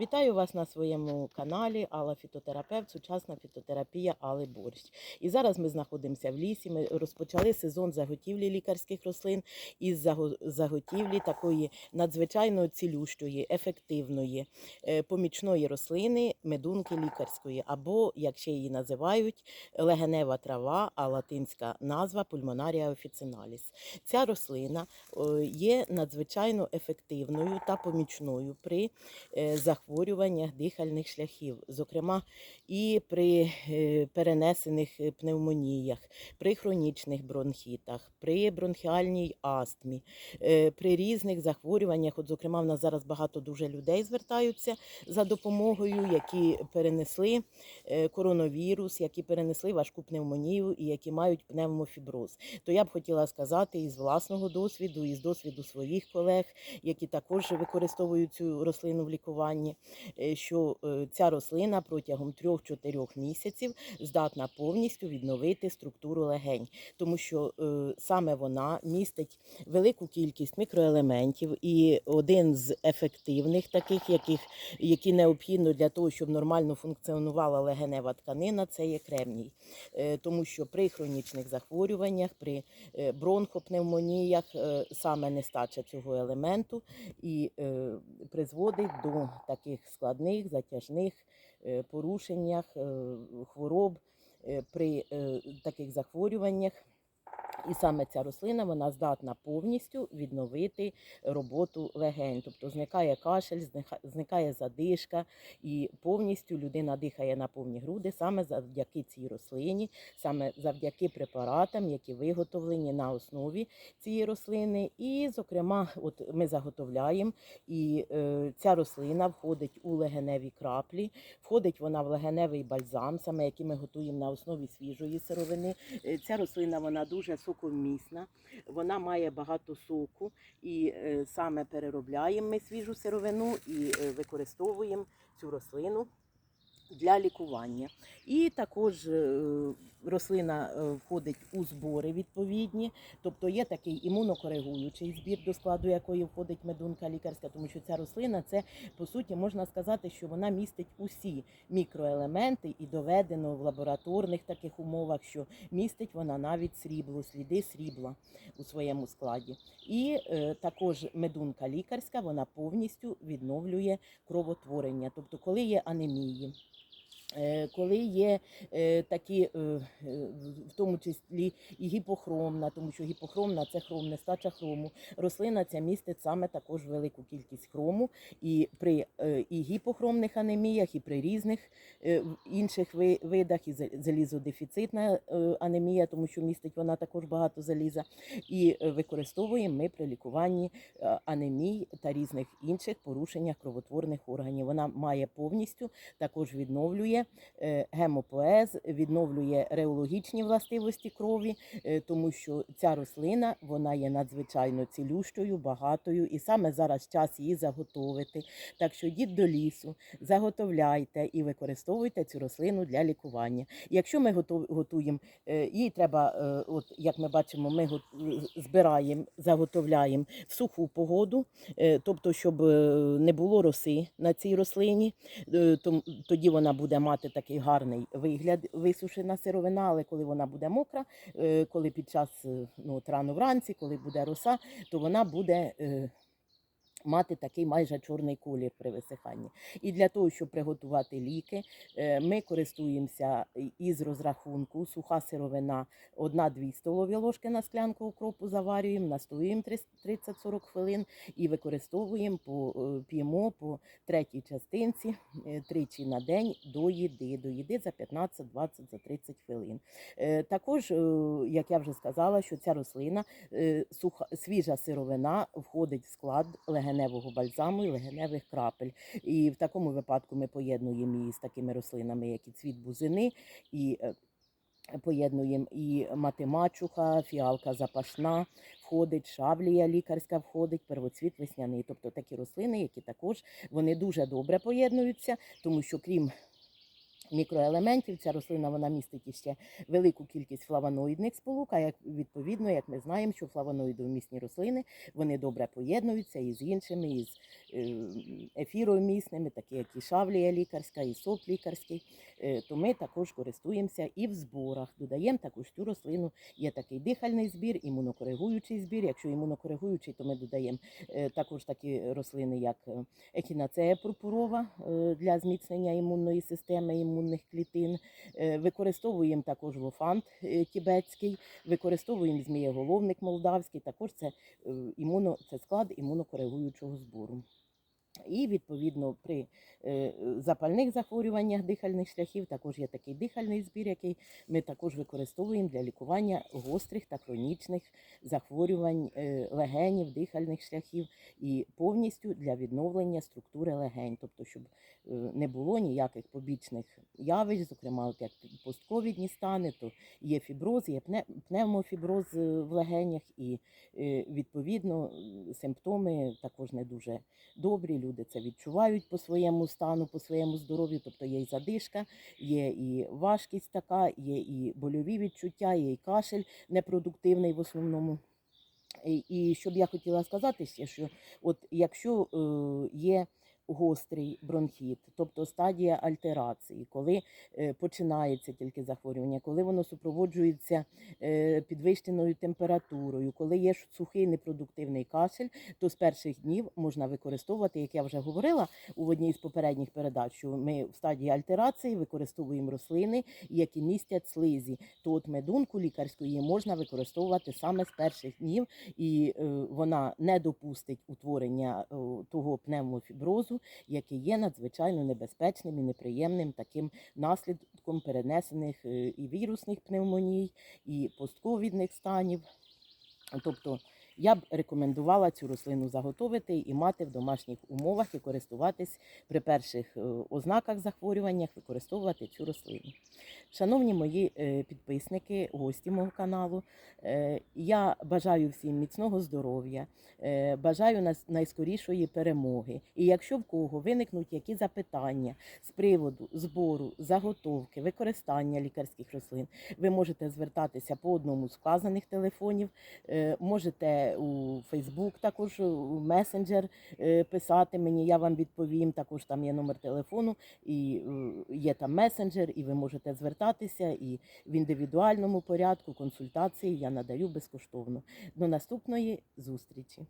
Вітаю вас на своєму каналі Алла Фітотерапевт, сучасна фітотерапія Алли Борщ. І зараз ми знаходимося в лісі. Ми розпочали сезон заготівлі лікарських рослин із заготівлі такої надзвичайно цілющої, ефективної, е, помічної рослини медунки лікарської, або, як ще її називають, легенева трава, а латинська назва пульмонарія офіциналіс. Ця рослина е, є надзвичайно ефективною та помічною при е, захворюваннях дихальних шляхів, зокрема і при е, перенесених е, пневмоніях, при хронічних бронхітах, при бронхіальній астмі, е, при різних захворюваннях. От, зокрема, в нас зараз багато дуже людей звертаються за допомогою, які перенесли коронавірус, які перенесли важку пневмонію і які мають пневмофіброз. То я б хотіла сказати із власного досвіду, і з досвіду своїх колег, які також використовують цю рослину в лікуванні, що е, ця рослина протягом 3-4 місяців здатна повністю відновити структуру легень, тому що е, саме вона містить велику кількість мікроелементів і один з ефективних таких, яких, які необхідно для того, щоб нормально функціонувала легенева тканина, це є кремній. Е, Тому що при хронічних захворюваннях, при е, бронхопневмоніях е, саме нестача цього елементу і е, призводить до таких складних, затяжних е, порушеннях, е, хвороб е, при таких захворюваннях. І саме ця рослина вона здатна повністю відновити роботу легень. Тобто зникає кашель, зника- зникає задишка, і повністю людина дихає на повні груди саме завдяки цій рослині, саме завдяки препаратам, які виготовлені на основі цієї рослини. І, зокрема, от ми заготовляємо, і е, ця рослина входить у легеневі краплі, входить вона в легеневий бальзам, саме який ми готуємо на основі свіжої сировини. Е, Ця рослина вона дуже соковмісна, вона має багато соку, і е, саме переробляємо ми свіжу сировину і е, використовуємо цю рослину для лікування. І також е, рослина е, входить у збори відповідні, тобто є такий імунокоригуючий збір, до складу якої входить медунка лікарська, тому що ця рослина це по суті можна сказати, що вона містить усі мікроелементи і доведено в лабораторних таких умовах, що містить вона навіть срібло, сліди срібла у своєму складі. І е, також медунка лікарська вона повністю відновлює кровотворення, тобто коли є анемії. Е, Коли є е, такі, е, в тому числі і гіпохромна, тому що гіпохромна це хром, нестача хрому. Рослина ця містить саме також велику кількість хрому, і при і гіпохромних анеміях, і при різних інших ви- видах, і залізодефіцитна анемія, тому що містить вона також багато заліза. І використовуємо ми при лікуванні анемій та різних інших порушеннях кровотворних органів. Вона має повністю також відновлює е, гемопоез, відновлює реологічні властивості крові, е, тому що ця рослина вона є надзвичайно цілющою, багатою, і саме зараз час її заготовити. Так що йдіть до лісу, заготовляйте і використовуйте цю рослину для лікування. Якщо ми готуємо, е, їй треба, от як ми бачимо, ми збираємо, заготовляємо в суху погоду, тобто, щоб не було роси на цій рослині, тоді вона буде мати такий гарний вигляд, висушена сировина, але коли вона буде мокра, е, коли під час е, ну, рано вранці, коли буде роса, то вона буде. Мати такий майже чорний колір при висиханні. І для того, щоб приготувати ліки, е, ми користуємося із розрахунку суха сировина 1-2 столові ложки на склянку укропу заварюємо, настоюємо 30-40 хвилин і використовуємо по е, п'ємо по третій частинці е, тричі на день до їди, до їди за 15, 20, за 30 хвилин. Також, як я вже сказала, що ця рослина суха свіжа сировина входить в склад легеневого бальзаму і легеневих крапель. І в такому випадку ми поєднуємо її з такими рослинами, як і цвіт бузини, і е, поєднуємо і матемачуха, фіалка запашна входить, шавлія лікарська входить, первоцвіт весняний. Тобто такі рослини, які також вони дуже добре поєднуються, тому що крім мікроелементів. Ця рослина вона містить іще велику кількість флавоноїдних сполук, а як відповідно, як ми знаємо, що флавоноїдомісні рослини вони добре поєднуються із іншими, із е, ефіромісними, такі як і шавлія лікарська, і соп лікарський. Е, То ми також користуємося і в зборах. Додаємо також цю рослину. Є такий дихальний збір, імунокоригуючий збір. Якщо імунокоригуючий, то ми додаємо е, також такі рослини, як ехінацея пурпурова для зміцнення імунної системи, імунних клітин. Е, Використовуємо також лофант е, тібетський, використовуємо змієголовник молдавський. Також це е, імуно, це склад імунокоригуючого збору. І відповідно при запальних захворюваннях дихальних шляхів також є такий дихальний збір, який ми також використовуємо для лікування гострих та хронічних захворювань легенів, дихальних шляхів і повністю для відновлення структури легень, тобто щоб не було ніяких побічних явищ, зокрема, от як постковідні стани, то є фіброз, є пневмофіброз е, в легенях, і е, відповідно е, симптоми також не дуже добрі. Люди це відчувають по своєму стану, по своєму здоров'ю. Тобто є і задишка, є і важкість така, є і больові відчуття, є і кашель непродуктивний в основному. І, що б я хотіла сказати ще, що от якщо е, є гострий бронхіт, тобто стадія альтерації, коли е, починається тільки захворювання, коли воно супроводжується е, підвищеною температурою, коли є сухий непродуктивний кашель, то з перших днів можна використовувати, як я вже говорила у одній з попередніх передач, що ми в стадії альтерації використовуємо рослини, які містять слизі. То от медунку лікарську її можна використовувати саме з перших днів, і е, вона не допустить утворення того пневмофіброзу, який є надзвичайно небезпечним і неприємним таким наслідком перенесених е, і вірусних пневмоній, і постковідних станів. Тобто я б рекомендувала цю рослину заготовити і мати в домашніх умовах і користуватись при перших е, ознаках захворюваннях, використовувати цю рослину. Шановні мої е, підписники, гості мого каналу, е, я бажаю всім міцного здоров'я, бажаю найскорішої перемоги. І якщо в кого виникнуть які запитання з приводу збору, заготовки, використання лікарських рослин, ви можете звертатися по одному з вказаних телефонів. Е, У Фейсбук, також у месенджер писати мені, я вам відповім. Також там є номер телефону, і е, є там месенджер, і ви можете звертатися. І в індивідуальному порядку консультації я надаю безкоштовно. До наступної зустрічі.